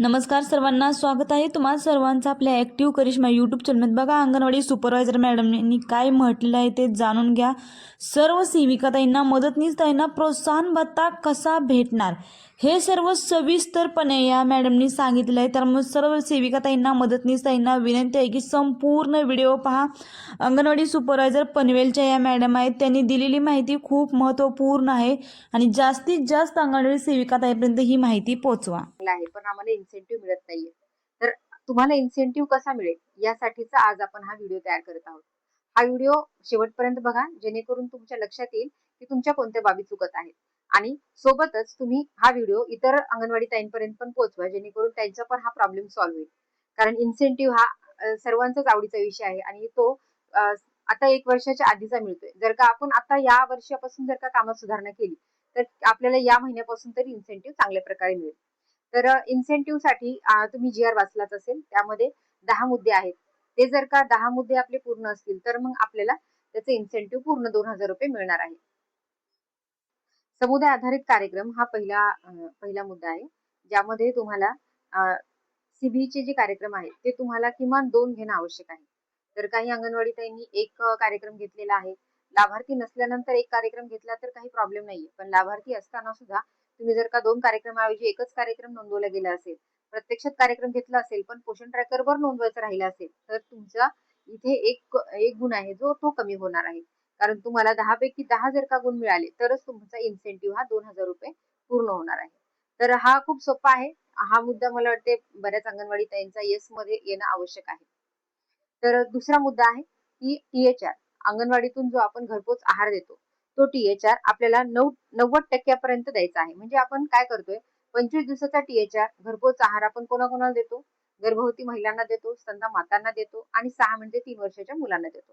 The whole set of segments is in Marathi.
नमस्कार सर्वांना स्वागत आहे तुम्हा सर्वांचा आपल्या ॲक्टिव्ह करिश्मा यूट्यूब चॅनलमध्ये बघा अंगणवाडी सुपरवायझर मॅडमनी काय म्हटलं आहे ते जाणून घ्या. सर्व सेविकाताईंना मदतनीसताईंना प्रोत्साहन भत्ता कसा भेटणार? हे सर्व सविस्तरपणे या मॅडमनी सांगितलं आहे. त्यामुळे सर्व सेविकाताईंना मदतनीसताईंना विनंती आहे की संपूर्ण व्हिडिओ पहा. अंगणवाडी सुपरवायझर पनवेलच्या या मॅडम आहेत. त्यांनी दिलेली माहिती खूप महत्त्वपूर्ण आहे. आणि जास्तीत जास्त अंगणवाडी सेविकाताईपर्यंत ही माहिती पोचवा आहे. पण आम्हाला इन्सेंटिव्ह मिळत नाहीये. तर तुम्हाला इन्सेंटिव्ह कसा मिळेल? यासाठीचा आज आपण हा व्हिडिओ तयार करत आहोत. हा व्हिडिओ शेवटपर्यंत बघा जेणेकरून तुमच्या लक्षात येईल की तुमच्या कोणत्या बाबी चुकत आहेत. आणि सोबतच तुम्ही हा व्हिडिओ इतर अंगणवाडी ताईंपर्यंत पण पोहोचवा जेणेकरून त्यांचा पण हा प्रॉब्लेम सॉल्व्ह होईल. कारण इन्सेंटिव्ह हा सर्वांचाच आवडीचा विषय आहे आणि तो आता एक वर्षाच्या आधीचा मिळतोय. जर का आपण आता या वर्षापासून जर का कामात सुधारणा केली तर आपल्याला या महिन्यापासून तरी इन्सेंटिव्ह चांगल्या प्रकारे मिळेल. तर इन्सेंटिव्हसाठी तुम्ही जी आर वाचलाच असेल. त्यामध्ये दहा मुद्दे आहेत. ते जर का दहा मुद्दे आपले पूर्ण असतील तर मग आपल्याला त्याचे इन्सेंटिव्ह पूर्ण दोन हजार रुपये मिळणार आहे. समुदाय आधारित कार्यक्रम हा पहिला पहिला मुद्दा आहे. ज्यामध्ये तुम्हाला सीबीचे जे कार्यक्रम आहेत ते तुम्हाला किमान दोन घेणं आवश्यक आहे. तर काही अंगणवाडी ताईंनी एक कार्यक्रम घेतलेला आहे. लाभार्थी नसल्यानंतर एक कार्यक्रम घेतला तर काही प्रॉब्लेम नाहीये. पण लाभार्थी असताना सुद्धा तुम्ही जर का दोन कार्यक्रमाऐवजी एकच कार्यक्रम नोंदवला गेला असेल प्रत्यक्षात कार्यक्रम घेतला असेल पण पोषण ट्रॅकरवर नोंदवायचं राहिला असेल तर तुमचा इथे एक एक गुण आहे जो तो कमी होणार आहे. कारण तुम्हाला दहा पैकी दहा जर का गुण मिळाले तरच तुमचा इन्सेंटिव्ह हा दोन हजार रुपये पूर्ण होणार आहे. तर हा खूप सोपा आहे. हा मुद्दा मला वाटते बऱ्याच अंगणवाडी ताईंचा येस मध्ये येणं आवश्यक आहे. तर दुसरा मुद्दा आहे की टीएचआर अंगणवाडीतून जो आपण घरपोच आहार देतो तो टीएचआर आपल्याला नऊ नव्वद टक्क्यापर्यंत द्यायचा आहे. म्हणजे आपण काय करतोय पंचवीस दिवसाचा टीएचआर घरपोच आहार आपण कोणाकोणाला देतो? गर्भवती महिलांना देतो स्तनदा मातांना देतो आणि सहा म्हणजे तीन वर्षाच्या मुलांना देतो.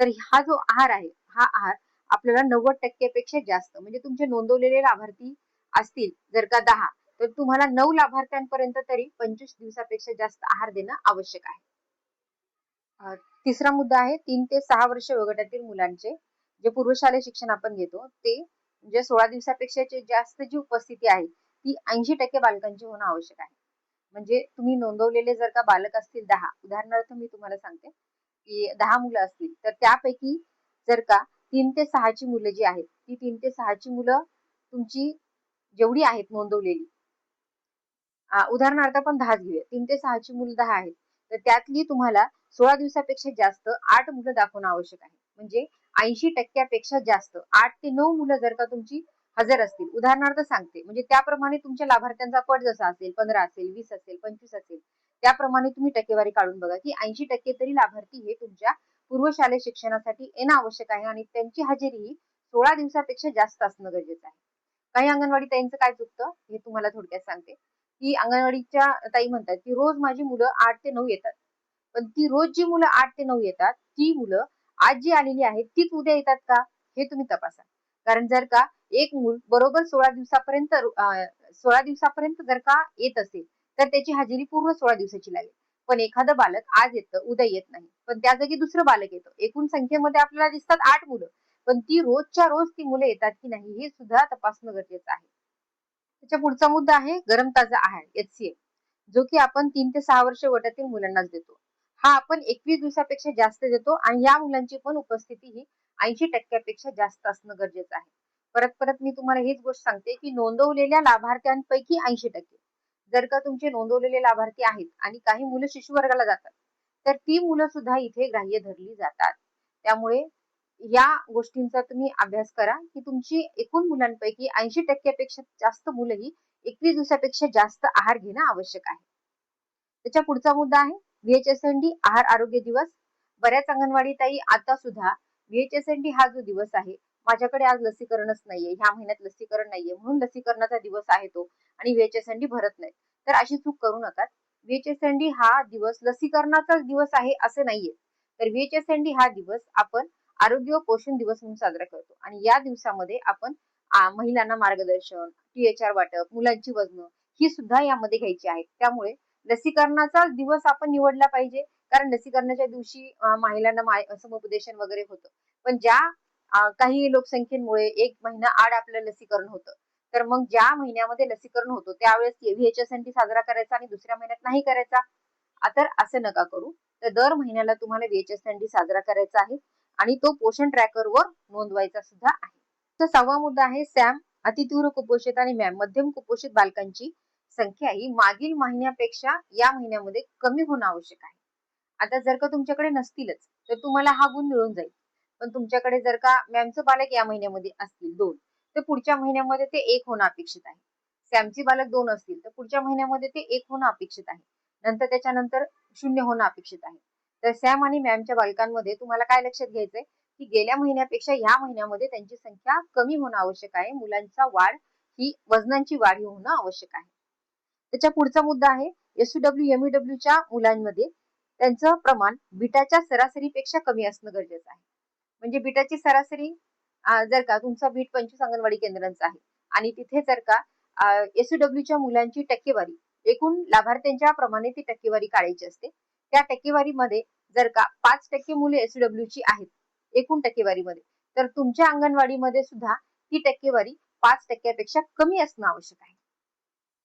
तर हा जो आहार आहे हा आहार आपल्याला नव्वद टक्क्यापेक्षा जास्त. म्हणजे तुमचे नोंदवलेले लाभार्थी असतील जर का दहा तर तुम्हाला नऊ लाभार्थ्यांपर्यंत तरी पंचवीस दिवसापेक्षा जास्त आहार देणं आवश्यक आहे. तिसरा मुद्दा आहे तीन ते सहा वर्ष वगटातील मुलांचे जे पूर्वशालेय शिक्षण आपण घेतो ते म्हणजे सोळा दिवसापेक्षा जास्त जी उपस्थिती आहे ती ऐंशी टक्के बालकांची होणं आवश्यक आहे. म्हणजे तुम्ही नोंदवलेले जर का बालक असतील दहा उदाहरणार्थ मी तुम्हाला सांगते की दहा मुलं असतील तर त्यापैकी जर का तीन ते सहाची मुलं जी आहेत ती तीन ते सहाची मुलं तुमची जेवढी आहेत नोंदवलेली उदाहरणार्थ आपण दहाच घेऊया तीन ते सहाची मुलं दहा आहेत तर त्यातली तुम्हाला सोळा दिवसापेक्षा जास्त आठ मुलं दाखवणं आवश्यक आहे. म्हणजे ऐंशी टक्क्यापेक्षा जास्त. आठ ते नऊ मुलं जर का तुमची हजर असतील. उदाहरणार्थ सांगते. म्हणजे त्याप्रमाणे तुमच्या लाभार्थ्यांचा पट जसा असेल पंधरा असेल वीस असेल पंचवीस असेल त्याप्रमाणे तुम्ही टक्केवारी काढून बघा की ऐंशी टक्के तरी लाभार्थी हे तुमच्या पूर्वशालेय शिक्षणासाठी येणं आवश्यक आहे आणि त्यांची हजेरी ही सोळा दिवसापेक्षा जास्त असणं गरजेचं आहे. काही अंगणवाडी ताईंचं काय चुकतं? हे तुम्हाला थोडक्यात सांगते. की अंगणवाडीच्या ताई म्हणतात की रोज माझी मुलं आठ ते नऊ येतात. पण ती रोज जी मुलं आठ ते नऊ येतात ती मुलं आज जी आलेली आहे तीच उद्या येतात का? हे तुम्ही तपासा. कारण जर का एक मूल बरोबर सोळा दिवसापर्यंत सोळा दिवसापर्यंत जर का येत असेल तर त्याची हजेरी पूर्ण सोळा दिवसाची लागेल. पण एखादं बालक आज येतं उद्या येत नाही. पण त्या जागी दुसरं बालक येतं. एकूण संख्येमध्ये आपल्याला दिसतात आठ मुलं. पण ती रोजच्या रोज ती मुलं येतात की नाही हे सुद्धा तपासणं गरजेचं आहे. त्याच्या पुढचा मुद्दा आहे गरम ताजा आहार एचसीएम जो की आपण तीन ते सहा वर्ष वटातील मुलांनाच देतो. हा आपण एकवीस दिवसापेक्षा जास्त देतो आणि या मुलांची पण उपस्थिती ही ऐंशी टक्क्यापेक्षा जास्त असणं गरजेचं आहे. परत परत मी तुम्हाला हीच गोष्ट सांगते की नोंदवलेल्या लाभार्थ्यांपैकी ऐंशी टक्के. जर का तुमचे नोंदवलेले लाभार्थी आहेत आणि काही मुलं शिशु वर्गाला जातात तर ती मुलं सुद्धा इथे ग्राह्य धरली जातात. त्यामुळे या गोष्टींचा तुम्ही अभ्यास करा की तुमची एकूण मुलांपैकी ऐंशी टक्क्यापेक्षा जास्त मुलं ही एकवीस दिवसापेक्षा जास्त आहार घेणं आवश्यक आहे. त्याच्या पुढचा मुद्दा आहे व्हीएचएसएनडी आहार आरोग्य दिवस. बऱ्याच अंगणवाडी ताई आता सुद्धा व्हीएचएसएनडी हा जो दिवस आहे माझ्याकडे आज लसीकरणच नाहीये ह्या महिन्यात लसीकरण नाहीये म्हणून लसीकरणाचा दिवस आहे तो आणि व्हीएचएसएनडी भरत नाही तर अशी चूक करू नका. व्हीएचएसएनडी हा दिवस लसीकरणाचाच दिवस आहे असं नाहीये. तर व्हीएचएसएनडी हा दिवस आपण आरोग्य व पोषण दिवस म्हणून साजरा करतो आणि या दिवसामध्ये आपण महिलांना मार्गदर्शन टीएचआर वाटप मुलांची वजन ही सुद्धा यामध्ये घ्यायची आहेत त्यामुळे लसीकरणाचा दिवस आपण निवडला पाहिजे. कारण लसीकरणाच्या दिवशी महिलांना समुपदेशन वगैरे होतं. पण ज्या काही लोकसंख्येमुळे एक महिना आड आपलं लसीकरण होतं. तर मग ज्या महिन्यामध्ये लसीकरण होतं त्यावेळेस व्हीएचएसएनटी साजरा करायचा आणि दुसऱ्या महिन्यात नाही करायचा. तर असं नका करू. तर दर महिन्याला तुम्हाला व्हीएचएसएनटी साजरा करायचा आहे. आणि तो पोषण ट्रॅकरवर नोंदवायचा सुद्धा आहे. तर सहावा मुद्दा आहे सॅम अतितीव्र कुपोषित आणि मॅम मध्यम कुपोषित बालकांची संख्या ही मागील महिन्यापेक्षा या महिन्यामध्ये कमी होणं आवश्यक आहे. आता जर का तुमच्याकडे नसतीलच तर तुम्हाला हा गुण मिळून जाईल. पण तुमच्याकडे जर का मॅमचं बालक या महिन्यामध्ये असतील दोन तर पुढच्या महिन्यामध्ये ते एक होणं अपेक्षित आहे. सॅमची बालक दोन असतील तर पुढच्या महिन्यामध्ये ते एक होणं अपेक्षित आहे. नंतर त्याच्यानंतर शून्य होणं अपेक्षित आहे. तर सॅम आणि मॅमच्या बालकांमध्ये तुम्हाला काय लक्षात घ्यायचंय? की गेल्या महिन्यापेक्षा या महिन्यामध्ये त्यांची संख्या कमी होणं आवश्यक आहे. मुलांचा वाढ ही वजनांची वाढ ही होणं आवश्यक आहे. त्याच्या पुढचा मुद्दा आहे एसयूडब्ल्यू एमईडब्ल्यू च्या मुलांमध्ये त्यांचं प्रमाण बिटाच्या सरासरीपेक्षा कमी असणं गरजेचं आहे. म्हणजे बिटाची सरासरी जर का तुमचा बीट पंचवीस अंगणवाडी केंद्रांचा आहे आणि तिथे जर का एसयूडब्ल्यूच्या मुलांची टक्केवारी एकूण लाभार्थ्यांच्या प्रमाणे ती टक्केवारी काढायची असते. त्या टक्केवारीमध्ये जर का पाच टक्के मुले एसयूडब्ल्यू ची आहेत एकूण टक्केवारीमध्ये तर तुमच्या अंगणवाडीमध्ये सुद्धा ती टक्केवारी पाच टक्क्यापेक्षा कमी असणं आवश्यक आहे.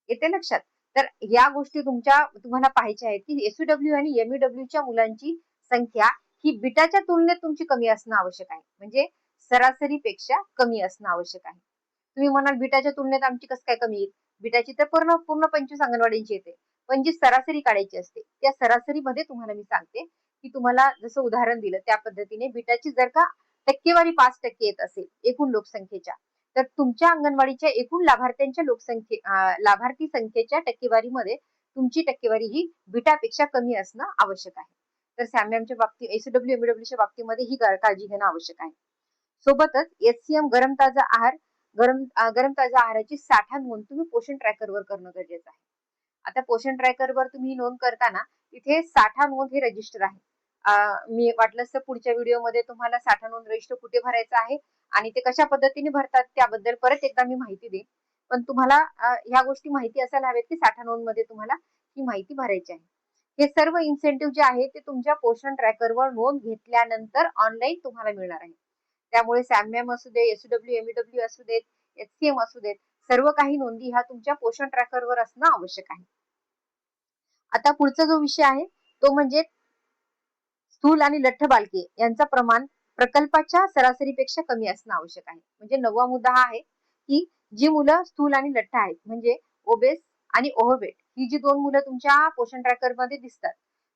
येते लक्षात? तर या गोष्टी तुमच्या तुम्हाला पाहायच्या आहेत की एसयूडब्ल्यू आणि एमईडब्ल्यू च्या मुलांची संख्या ही बिटाच्या तुलनेत तुमची कमी असणं आवश्यक आहे. म्हणजे सरासरीपेक्षा कमी असणं आवश्यक आहे. तुम्ही म्हणाल बिटाच्या तुलनेत आमची कसं काय कमी येईल? बिटाची तर पूर्ण पूर्ण पंचवीस अंगणवाडींची येते. पण जी सरासरी काढायची असते त्या सरासरीमध्ये तुम्हाला मी सांगते की तुम्हाला जसं उदाहरण दिलं त्या पद्धतीने बिटाची जर का टक्केवारी पाच टक्के येत असेल एकूण लोकसंख्येच्या तर तुमच्या अंगणवाडीच्या एकूण लाभार्थ्यांच्या लोकसंख्ये लाभार्थी संख्येच्या टक्केवारीमध्ये तुमची टक्केवारी ही बिटापेक्षा कमी असणं आवश्यक आहे. तर सॅमॅमच्या बाबतीत एसडब्ल्यू एमडब्ल्यूच्या बाबतीमध्ये ही काळजी घेणं आवश्यक आहे. सोबतच एचसीएम गरम ताजा आहार गरम गरम ताजा आहाराची साठा नोंद तुम्ही पोषण ट्रॅकरवर करणं गरजेचं आहे. आता पोषण ट्रॅकरवर तुम्ही नोंद करताना तिथे साठा नोंद हे रजिस्टर आहे. मी वाटलंच तर पुढच्या व्हिडिओमध्ये तुम्हाला साठा नोंद रजिस्टर कुठे भरायचं आहे आणि ते कशा पद्धतीने भरतात त्याबद्दल परत एकदा मी माहिती देईन. पण तुम्हाला ह्या गोष्टी माहिती असायला हव्यात की साठा नोंदमध्ये तुम्हाला ही माहिती भरायची आहे. हे सर्व इन्सेंटिव्ह जे आहे ते तुमच्या पोषण ट्रॅकरवर नोंद घेतल्यानंतर ऑनलाईन तुम्हाला मिळणार आहे. त्यामुळे सॅमॅम असू दे एसडब्ल्यू एमईडब्ल्यू असू देत एचसीएम असू देत सर्व काही नोंदी ह्या तुमच्या पोषण ट्रॅकरवर असणं आवश्यक आहे. आता पुढचा जो विषय आहे तो म्हणजे स्थूल आणि लठ्ठ बालके यांचा प्रमाण प्रकल्पाच्या सरासरीपेक्षा कमी असणं आवश्यक आहे. म्हणजे नववा मुद्दा हा आहे की जी मुलं स्थूल आणि लठ्ठ आहेत म्हणजे ओबेस आणि ओव्हरवेट ही जी दोन मुलं तुमच्या पोषण ट्रॅकरमध्ये दिसतात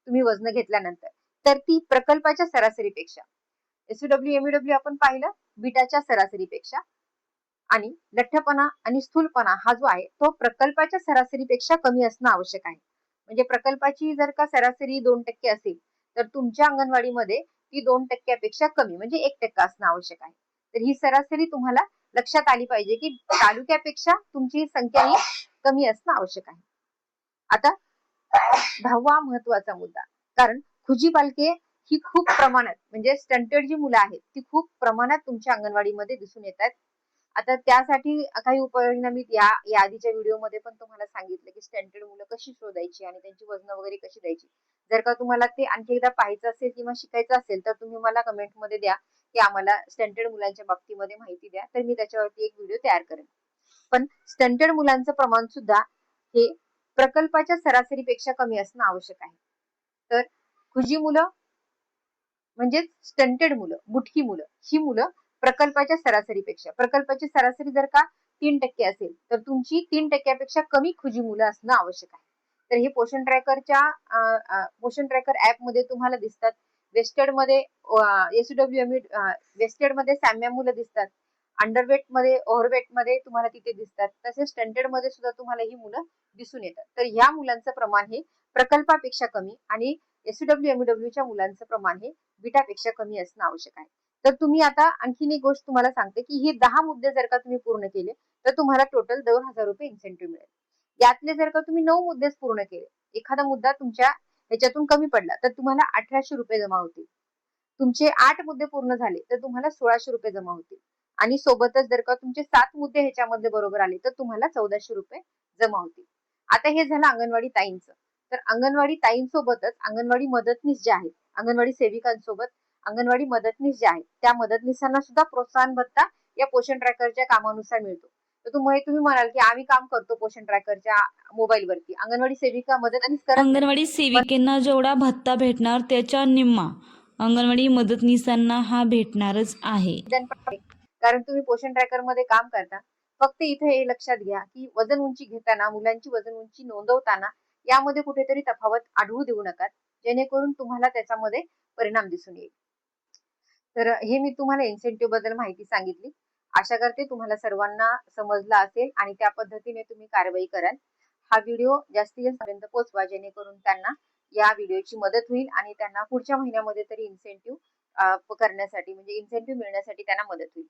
तुम्ही वजन घेतल्यानंतर तर ती प्रकल्पाच्या सरासरीपेक्षा. एसडब्ल्यू एमडब्ल्यू आपण पाहिलं बीटाच्या सरासरीपेक्षा आणि लठ्ठपणा आणि स्थूलपणा हा जो आहे तो प्रकल्पाच्या सरासरीपेक्षा कमी असणं आवश्यक आहे. म्हणजे प्रकल्पाची जर का सरासरी दोन टक्के असेल तर तुमच्या अंगणवाडीमध्ये ती दोन टक्क्यापेक्षा कमी म्हणजे एक टक्का असणं आवश्यक आहे. तर ही सरासरी तुम्हाला लक्षात आली पाहिजे की तालुक्यापेक्षा तुमची संख्या ही कमी असणं आवश्यक आहे. आता दहावा महत्त्वाचा मुद्दा कारण खुजी बालके ही खूप प्रमाणात म्हणजे स्टंटेड जी मुलं आहेत ती खूप प्रमाणात तुमच्या अंगणवाडीमध्ये दिसून येत आहेत. आता त्यासाठी काही उपाययोजना मी या याआधीच्या व्हिडिओमध्ये पण तुम्हाला सांगितलं की स्टँडर्ड मुलं कशी शोधायची आणि त्यांची वजन वगैरे कशी द्यायची. जर का तुम्हाला ते आणखी एकदा पाहायचं असेल किंवा शिकायचं असेल तर तुम्ही मला कमेंटमध्ये द्या की आम्हाला स्टँडर्ड मुलांच्या बाबतीमध्ये माहिती द्या. तर मी त्याच्यावरती एक व्हिडिओ तयार करेन. पण स्टंटेड मुलांचं प्रमाण सुद्धा हे प्रकल्पाच्या सरासरीपेक्षा कमी असणं आवश्यक आहे. तर खुजी मुलं म्हणजेच स्टंटेड मुलं बुटकी मुलं ही मुलं प्रकल्पाच्या सरासरीपेक्षा. प्रकल्पाची सरासरी जर का तीन टक्के असेल तर तुमची तीन टक्क्यापेक्षा कमी खुजी मुलं असणं आवश्यक आहे. तर हे पोषण ट्रॅकरच्या पोषण ट्रॅकर ऍपमध्ये तुम्हाला दिसतात. वेस्टेडमध्ये एसडब्ल्यू एम वेस्टेडमध्ये सॅम्या मुलं दिसतात. अंडरवेटमध्ये ओव्हरवेटमध्ये तुम्हाला तिथे दिसतात. तसेच स्टंटेडमध्ये सुद्धा तुम्हाला ही मुलं दिसून येतात. तर ह्या मुलांचं प्रमाण हे प्रकल्पापेक्षा कमी आणि एसडब्ल्यू एमडब्ल्यूच्या मुलांचं प्रमाण हे बिटापेक्षा कमी असणं आवश्यक आहे. तर तुम्ही आता आणखीन एक गोष्ट तुम्हाला सांगते की हे दहा मुद्दे जर का तुम्ही पूर्ण केले तर तुम्हाला टोटल दोन हजार रुपये इन्सेंटिव्ह मिळेल. यातले जर का तुम्ही नऊ मुद्देच पूर्ण केले एखादा मुद्दा तुमच्या ह्याच्यातून कमी पडला तर तुम्हाला अठराशे रुपये जमा होतील. तुमचे आठ मुद्दे पूर्ण झाले तर तुम्हाला सोळाशे रुपये जमा होतील. आणि सोबतच जर का तुमचे सात मुद्दे ह्याच्यामध्ये बरोबर आले तर तुम्हाला चौदाशे रुपये जमा होतील. आता हे झालं अंगणवाडी ताईंचं. तर अंगणवाडी ताईंसोबतच अंगणवाडी मदतनीस जे आहेत अंगणवाडी सेविकांसोबत अंगणवाडी मदतनीस ज्या आहेत त्या मदतनीसांना सुद्धा प्रोत्साहन भत्ता या पोषण ट्रॅकरच्या कामानुसार मिळतो. तर तुम्ही तुम्ही म्हणाल की आम्ही काम करतो पोषण ट्रॅकरच्या मोबाईल वरती. अंगणवाडी सेविका मदतनीस. अंगणवाडी सेविकेंना जेवढा भत्ता भेटणार त्याच्या निम्मा अंगणवाडी मदतनीसांना हा भेटणारच आहे. कारण तुम्ही पोषण ट्रॅकरमध्ये काम करता. फक्त इथे हे लक्षात घ्या की वजन उंची घेताना मुलांची वजन उंची नोंदवताना यामध्ये कुठेतरी तफावत आढळू देऊ नका. जेणेकरून तुम्हाला त्याच्यामध्ये परिणाम दिसून येईल. तर हे मी तुम्हाला इन्सेंटिव्हबद्दल माहिती सांगितली. आशा करते तुम्हाला सर्वांना समजलं असेल आणि त्या पद्धतीने तुम्ही कारवाई कराल. हा व्हिडिओ जास्तीत जास्त पर्यंत पोहोचवा जेणेकरून त्यांना या व्हिडिओची मदत होईल आणि त्यांना पुढच्या महिन्यामध्ये तरी इन्सेंटिव्ह करण्यासाठी म्हणजे इन्सेंटिव्ह मिळण्यासाठी त्यांना मदत होईल.